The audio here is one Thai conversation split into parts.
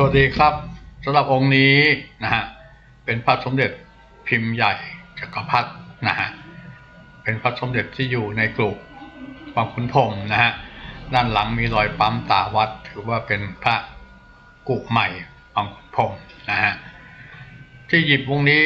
สวัสดีครับสำหรับองค์นี้นะฮะเป็นพระสมเด็จพิมพ์ใหญ่จักรพรรดินะฮะเป็นพระสมเด็จที่อยู่ในกลุ่มวังขุนพรมนะฮะด้านหลังมีรอยปั๊มตาวัด ถือว่าเป็นพระกุใหม่วังขุนพรมนะฮะที่หยิบวงนี้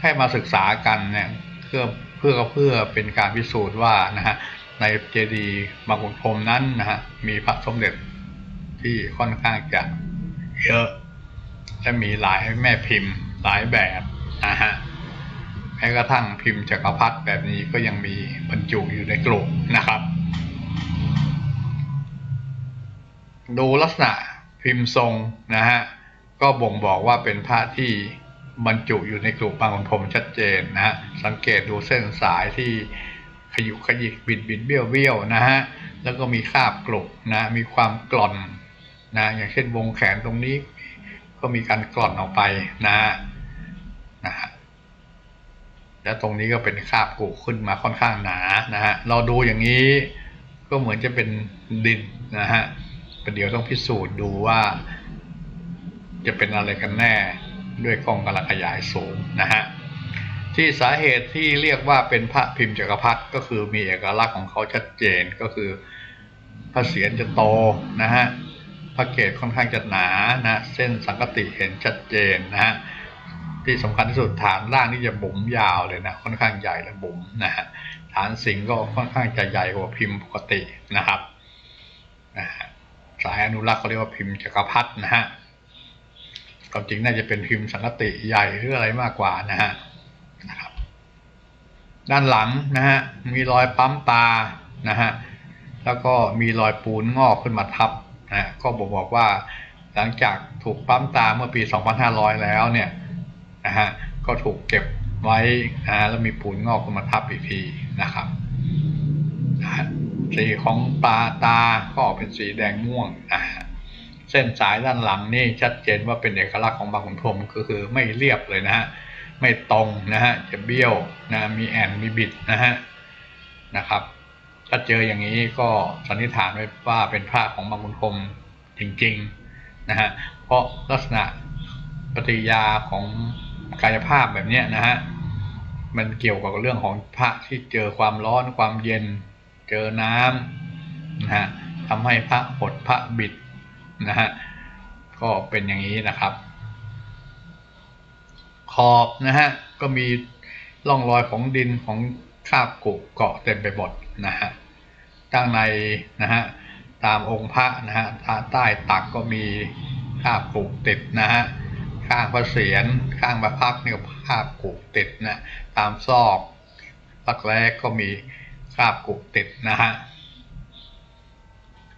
ให้มาศึกษากันเนี่ยเพื่อเพื่อเพื่อเป็นการพิสูจน์ว่านะฮะในเจดีย์บางขุนพรมนั้นนะฮะมีพระสมเด็จที่ค่อนข้างจะ เยอะและมีหลายแม่พิมพ์หลายแบบนะฮะแม้กระทั่งพิมพ์จักรพรรดิแบบนี้ก็ยังมีบรรจุอยู่ในกลุ่มนะครับ ดูลักษณะพิมพ์ทรงนะฮะก็บ่งบอกว่าเป็นพระที่บรรจุอยู่ในกลุ่มบางคนผมชัดเจนนะฮะสังเกตดูเส้นสายที่ขยุกขยิกบิดบิดเบี้ยวเบี้ยวนะฮะแล้วก็มีคราบกลุบนะมีความกร่อน นะอย่างเช่นวงแขนตรงนี้ ก็มีการกร่อนออกไปนะฮะนะฮะแล้วตรงนี้ก็เป็นคาบกุขึ้นมาค่อนข้างหนานะฮะเราดูอย่างนี้ก็เหมือนจะเป็นดินนะฮะแต่เดี๋ยวต้องพิสูจน์ดูว่า จะเป็นอะไรกันแน่ด้วยกล้องกำลังขยายสูงนะฮะที่สาเหตุที่เรียกว่าเป็นพระพิมพ์จักรพรรดิก็คือมีเอกลักษณ์ของเขาชัดเจนก็คือพระเศียรจะโตนะฮะ พระเกศค่อนข้างจะหนานะเส้นสังกติเห็นชัดเจนนะฮะที่สำคัญที่สุดฐานล่างนี่จะบุ๋มยาวเลยนะค่อนข้างใหญ่และบุ๋มนะฮะฐานสิงก็ค่อนข้างจะใหญ่กว่าพิมพ์ปกตินะครับนะฮะสายอนุรักษ์เขาเรียกว่าพิมพ์จักรพรรดินะฮะความจริงน่าจะเป็นพิมพ์สังกติใหญ่หรืออะไรมากกว่านะฮะนะครับ ด้านหลังนะฮะมีรอยปั๊มตานะฮะแล้วก็มีรอยปูนงอกขึ้นมาทับ นะก็บอกบอกว่าหลังจากถูกปั๊มตาเมื่อปี 2500 แล้วเนี่ยนะฮะก็ถูกเก็บไว้นะฮะแล้วมีปูนงอกขึ้นมาทับอีกทีนะครับสีของปลาตาก็ออกเป็นสีแดงม่วงนะฮะเส้นสายด้านหลังนี่ชัดเจนว่าเป็นเอกลักษณ์ของบางขุนพรมก็คือไม่เรียบเลยนะฮะไม่ตรงนะฮะจะเบี้ยวนะมีแอนมีบิดนะฮะนะครับ ถ้าเจออย่างนี้ก็สันนิษฐานไว้ว่าเป็นพระของบางขุนพรหมจริงๆนะฮะเพราะลักษณะปฏิยาของกายภาพแบบนี้นะฮะมันเกี่ยวกับเรื่องของพระที่เจอความร้อนความเย็น เจอน้ำนะฮะทำให้พระหดพระบิดนะฮะก็เป็นอย่างนี้นะครับ ขอบนะฮะก็มีร่องรอยของดินของ คาบกุเกาะเต็มไปหมดนะฮะข้างในนะฮะตามองค์พระนะฮะใต้ตักก็มีคาบกุติดนะฮะข้างพระเศียรข้างพระพักนี่ก็คาบกุติดนะตามซอกตักแรกก็มีคาบกุติดนะฮะ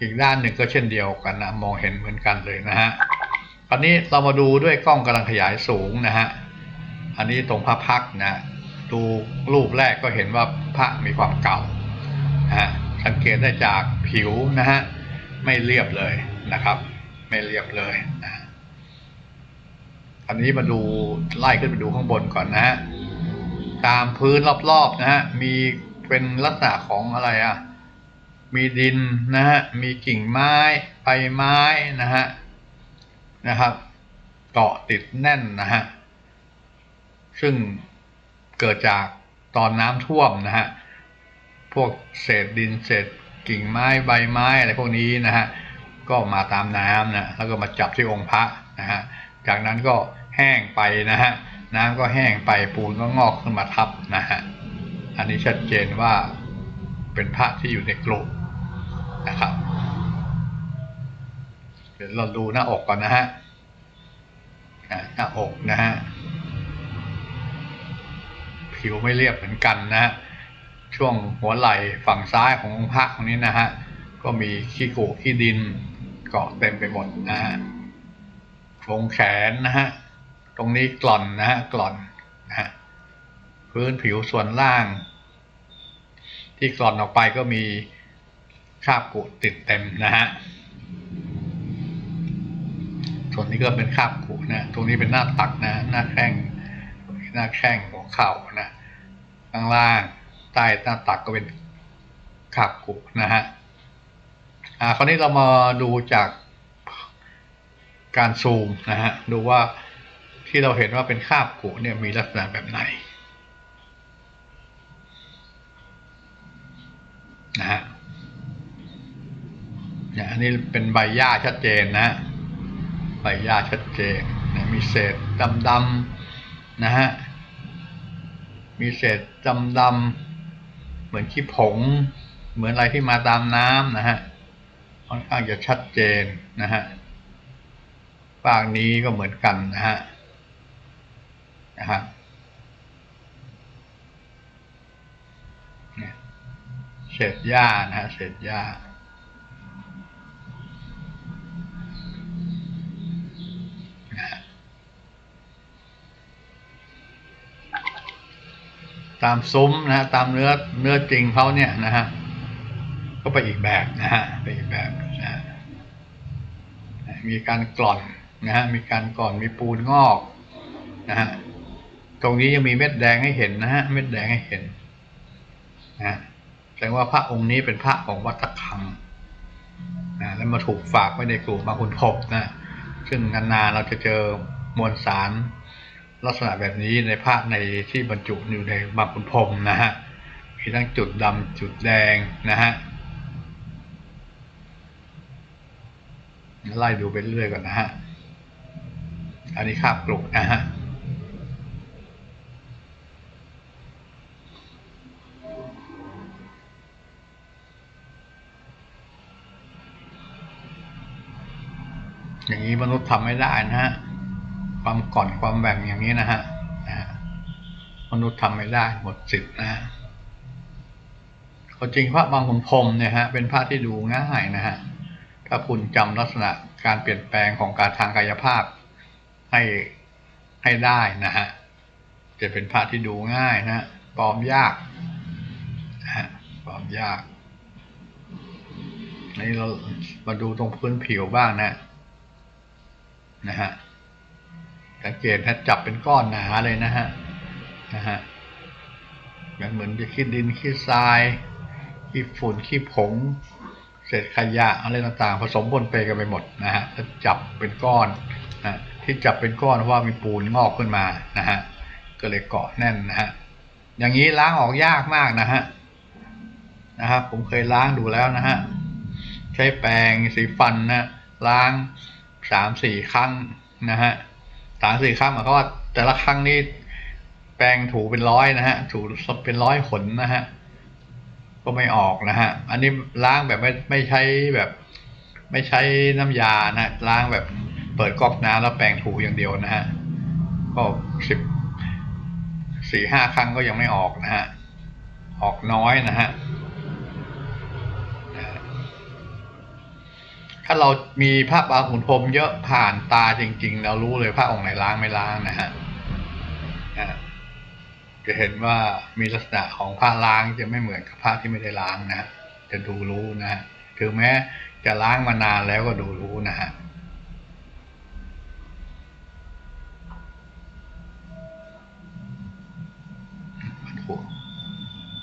อีกด้านหนึ่งก็เช่นเดียวกันนะมองเห็นเหมือนกันเลยนะฮะตอนนี้เรามาดูด้วยกล้องกำลังขยายสูงนะฮะอันนี้ตรงพระพักนะ ดูรูปแรกก็เห็นว่าพระมีความเก่าฮะสังเกตได้จากผิวนะฮะไม่เรียบเลยนะครับ ไม่เรียบเลยนะอันนี้มาดูไล่ขึ้นไปดูข้างบนก่อนนะฮะตามพื้นรอบๆนะฮะมีเป็นลักษณะของอะไรอะมีดินนะฮะมีกิ่งไม้ใบไม้นะฮะนะครับเกาะติดแน่นนะฮะซึ่ง เกิดจากตอนน้ำท่วมนะฮะ พวกเศษดินเศษกิ่งไม้ใบไม้อะไรพวกนี้นะฮะ ก็มาตามน้ำนะแล้วก็มาจับที่องค์พระนะฮะ จากนั้นก็แห้งไปนะฮะ น้ำก็แห้งไปปูนก็งอกขึ้นมาทับนะฮะ อันนี้ชัดเจนว่าเป็นพระที่อยู่ในกลุ่มนะครับเดี๋ยวเราดูหน้าอกก่อนนะฮะหน้าอกนะฮะ ผิวไม่เรียบเหมือนกันนะฮะช่วงหัวไหล่ฝั่งซ้ายขององค์พระตรงนี้นะฮะก็มีขี้โกขี้ดินเกาะเต็มไปหมดนะฮะวงแขนนะฮะตรงนี้กล่อนนะฮะกล่อนนะฮะพื้นผิวส่วนล่าง ที่กล่อนออกไปก็มีคราบกุติดเต็มนะฮะส่วนนี้ก็เป็นคราบกุนะ ตรงนี้เป็นหน้าตักนะ หน้าแข้ง หน้าแข้งหัวเข่านะข้างล่างใต้หน้าตักก็เป็นครากุนะฮะอ่าคราวนี้เรามาดูจากการซูมนะฮะดูว่าที่เราเห็นว่าเป็นคาบกุเนี่ยมีลักษณะแบบไหนนะฮะเนี่ยอันนี้เป็นใบหญ้าชัดเจนนะใบหญ้าชัดเจนมีเศษดำๆ นะฮะ มีเศษดำเหมือนขี้ผง เหมือนอะไรที่มาตามน้ำนะฮะ ค่อนข้างจะชัดเจนนะฮะฝากนี้ก็เหมือนกันนะฮะ นะฮะเศษหญ้านะฮะเศษหญ้านะฮะ ตามซุ้มนะฮะตามเนื้อเนื้อจริงเขาเนี่ยนะฮะก็ไปอีกแบบนะฮะไปอีกแบบนะฮะมีการกล่อนนะฮะมีการกล่อนมีปูนงอกนะฮะตรงนี้ยังมีเม็ดแดงให้เห็นนะฮะเม็ดแดงให้เห็นนะแสดงว่าพระองค์นี้เป็นพระของวัดตะคังนะแล้วมาถูกฝากไว้ในกลุ่มบางขุนพบนะซึ่งนานๆเราจะเจอมวลสาร ลักษณะแบบนี้ในพระในที่บรรจุอยู่ในบางขุนพรมนะฮะมีทั้งจุดดำจุดแดงนะฮะไล่ดูไปเรื่อยก่อนนะฮะ อันนี้คาบกลุกนะฮะอย่างนี้มนุษย์ทำไม่ได้นะฮะ ความก่อนความแบ่งอย่างนี้นะฮะมนุษย์ทำไม่ได้หมดสิทธิ์นะฮะจริงพระบางขุนพรมเนี่ยฮะเป็นพระที่ดูง่ายนะฮะถ้าคุณจำลักษณะการเปลี่ยนแปลงของการทางกายภาพให้ให้ได้นะฮะจะเป็นพระที่ดูง่ายนะปลอมยากนะฮะปลอมยากนนี้เรามาดูตรงพื้นผิวบ้างนะนะฮะ สังเกตนะจับเป็นก้อนหนาเลยนะฮะนะฮะมันเหมือนจะขี้ดินขี้ทรายขี้ฝุ่นขี้ผง เศษขยะอะไรต่างๆ ผสมปนเปกันไปหมดนะฮะถ้าจับเป็นก้อนนะที่จับเป็นก้อนเพราะว่ามีปูนงอกขึ้นมานะฮะก็เลยเกาะแน่นนะฮะอย่างนี้ล้างออกยากมากนะฮะนะครับผมเคยล้างดูแล้วนะฮะใช้แปรงสีฟันนะล้างสามสี่ครั้งนะฮะ สามสี่ครั้งหมายความว่าแต่ละครั้งนี้แปรงถูเป็นร้อยนะฮะ ถูเป็นร้อยขนนะฮะ ก็ไม่ออกนะฮะ อันนี้ล้างแบบไม่ไม่ใช้แบบ ไม่ใช้น้ำยานะล้างแบบเปิดก๊อกน้ำแล้วแปรงถูอย่างเดียวนะฮะ ก็สิบสี่ห้าครั้งก็ยังไม่ออกนะฮะ ออกน้อยนะฮะ ถ้าเรามีภาพบาขุนพรมเยอะผ่านตาจริง ๆ เรารู้เลยพระองค์ไหนล้างไม่ล้างนะฮะจะเห็นว่ามีลักษณะของผ้าล้างจะไม่เหมือนกับผ้าที่ไม่ได้ล้างนะ จะดูรู้นะฮะถึงแม้จะล้างมานานแล้วก็ดูรู้นะฮะ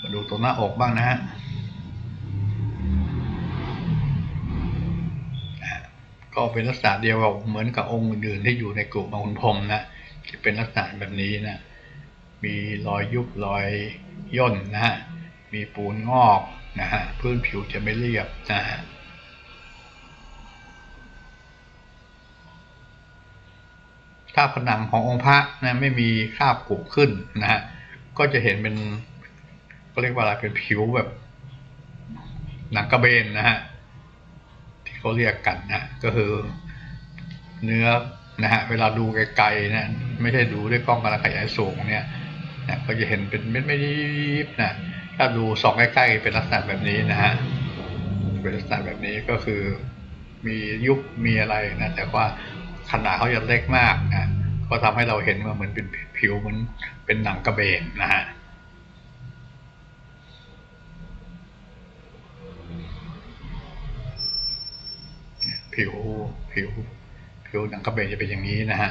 มาดูตรงหน้าอกบ้างนะฮะ ก็เป็นลักษณะเดียวกับเหมือนกับองค์อื่นที่อยู่ในกลุ่มบางขุนพรมนะที่เป็นลักษณะแบบนี้นะมีรอยยุบรอยย่นนะฮะมีปูนงอกนะฮะพื้นผิวจะไม่เรียบนะฮะถ้าผนังขององค์พระนะไม่มีคราบกุขึ้นนะฮะก็จะเห็นเป็นก็เรียกว่าอะไรเป็นผิวแบบหนังกระเบนนะฮะ ที่เขาเรียกกันนะก็คือเนื้อนะฮะเวลาดูไกลๆนะไม่ใช่ดูด้วยกล้องกระขยายสูงเนี่ยนะก็จะเห็นเป็นเม็ดไม่ยิบนะถ้าดูสองใกล้ๆเป็นลักษณะแบบนี้นะฮะเป็นลักษณะแบบนี้ก็คือมียุบมีอะไรนะแต่ว่าขนาดเขาจะเล็กมากนะก็ทำให้เราเห็นว่าเหมือนเป็นผิวเหมือนเป็นหนังกระเบนนะฮะ ผิวผิว ผิวหนังกระเบนจะเป็นอย่างนี้นะฮะ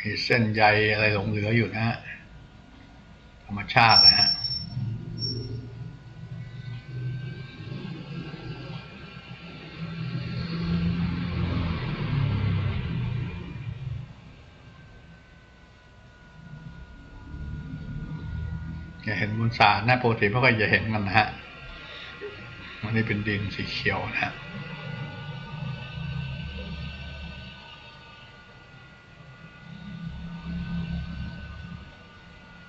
มีเส้นใยอะไรหลงเหลืออยู่นะฮะธรรมชาตินะฮะ จะเห็นบนสารนะปกติไม่ค่อยจะเห็นกันนะฮะมันนี่เป็นดินสีเขียวนะฮะ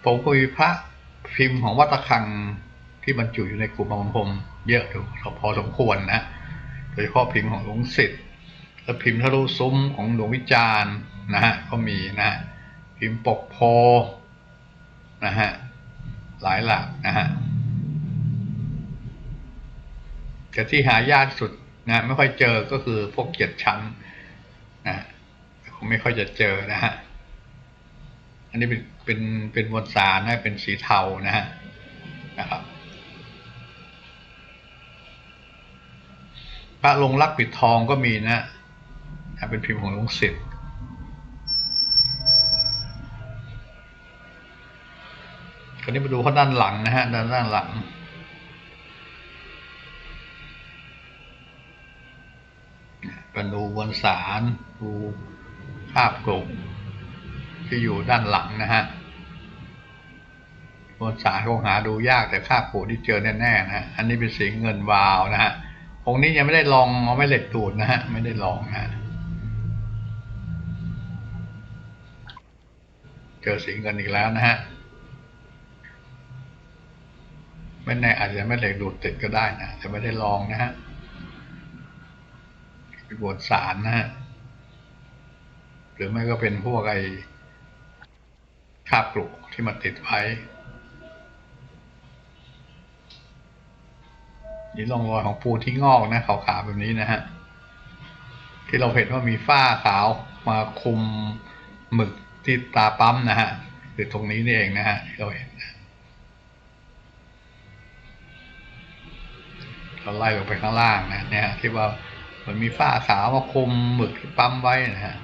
ผมก็มีพระพิมพ์ของวัดตะคังที่บรรจุอยู่ในกลุ่มบางพมเยอะอยู่พอสมควรนะโดยเฉพาะพิมพ์ของหลวงสิทธิ์และพิมพ์ทะลุซุ้มของหลวงวิจารณ์นะฮะก็มีนะฮะพิมพ์ปกโพนะฮะ หลายหลักนะฮะแต่ที่หายากสุดนะไม่ค่อยเจอก็คือพวกเกียรติชั้นนะผมไม่ค่อยจะเจอนะฮะอันนี้เป็นเป็นเป็นมวลสารนะเป็นสีเทานะฮะนะครับพระลงรักปิดทองก็มีนะเป็นพิมพ์ของหลวงศิษย์ ราวนี้มาดูข้างด้านหลังนะฮะด้านด้านหลัง เป็นดูมวลสารดูภาพกลุ่มที่อยู่ด้านหลังนะฮะมวลสารคงหาดูยากแต่ค่าปูที่เจอแน่ๆนะฮะอันนี้เป็นสีเงินวาวนะฮะองค์นี้ยังไม่ได้ลองเอาไม่เหล็กดูดนะฮะไม่ได้ลองนะฮะเจอสีเงินอีกแล้วนะฮะ ไม่แน่อาจจะไม่เหล็กดูดติดก็ได้นะแต่ไม่ได้ลองนะฮะเป็นบวชสารนะฮะหรือไม่ก็เป็นพวกไอ้คาบกลุกที่มาติดไว้นี่ร่องรอยของปูนที่งอกนะขาวๆแบบนี้นะฮะที่เราเห็นว่ามีฝ้าขาวมาคุมหมึกที่ตาปั๊มนะฮะคือตรงนี้นี่เองนะฮะที่เราเห็นนะ เราไล่ลงไปข้างล่างนะเนี่ยที่ว่ามันมีฝ้าขาวมาคุมหมึกที่ปั๊มไว้นะฮะ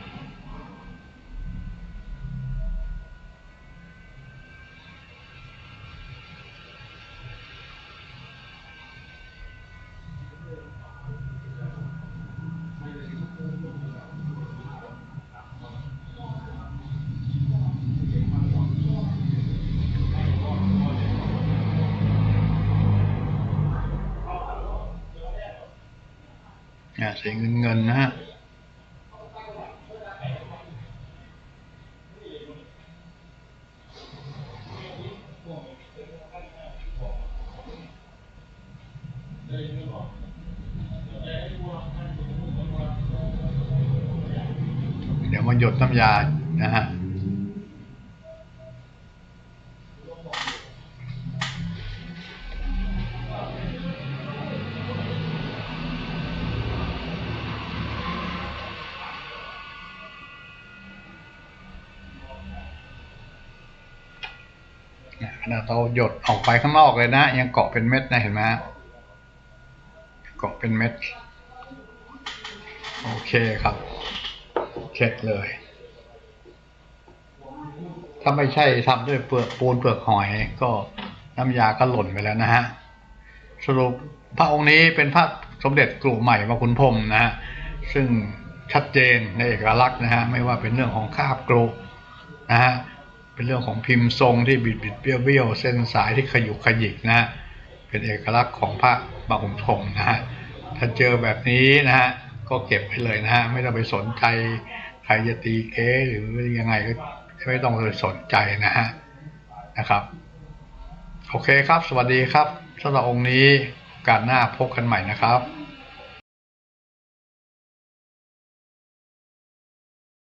สีเงินเงินนะฮะเดี๋ยวมาหยดน้ำยานะฮะ หยดออกไปข้างนอกเลยนะ ยังเกาะเป็นเม็ดนะเห็นไหมเกาะเป็นเม็ด โอเคครับเช็คเลย ถ้าไม่ใช่ทำด้วยเปลือกปูนเปลือกหอยก็น้ำยาก็หล่นไปแล้วนะฮะสรุปพระองค์นี้เป็นพระสมเด็จกลุ่มใหม่มาคุณพรมนะฮะซึ่งชัดเจนในเอกลักษณ์นะฮะไม่ว่าเป็นเรื่องของคาบกรุนะฮะ เป็นเรื่องของพิมพ์ทรงที่บิดบิดเบี้ยวเบี้ยวเส้นสายที่ขยุกขยิกนะเป็นเอกลักษณ์ของพระบางขุนพรมนะฮะถ้าเจอแบบนี้นะฮะก็เก็บไว้เลยนะฮะไม่ต้องไปสนใจใครจะตีเก๊หรือยังไงก็ไม่ต้องไปสนใจนะฮะนะครับโอเคครับ สวัสดีครับสำหรับองค์นี้การหน้าพบกันใหม่นะครับ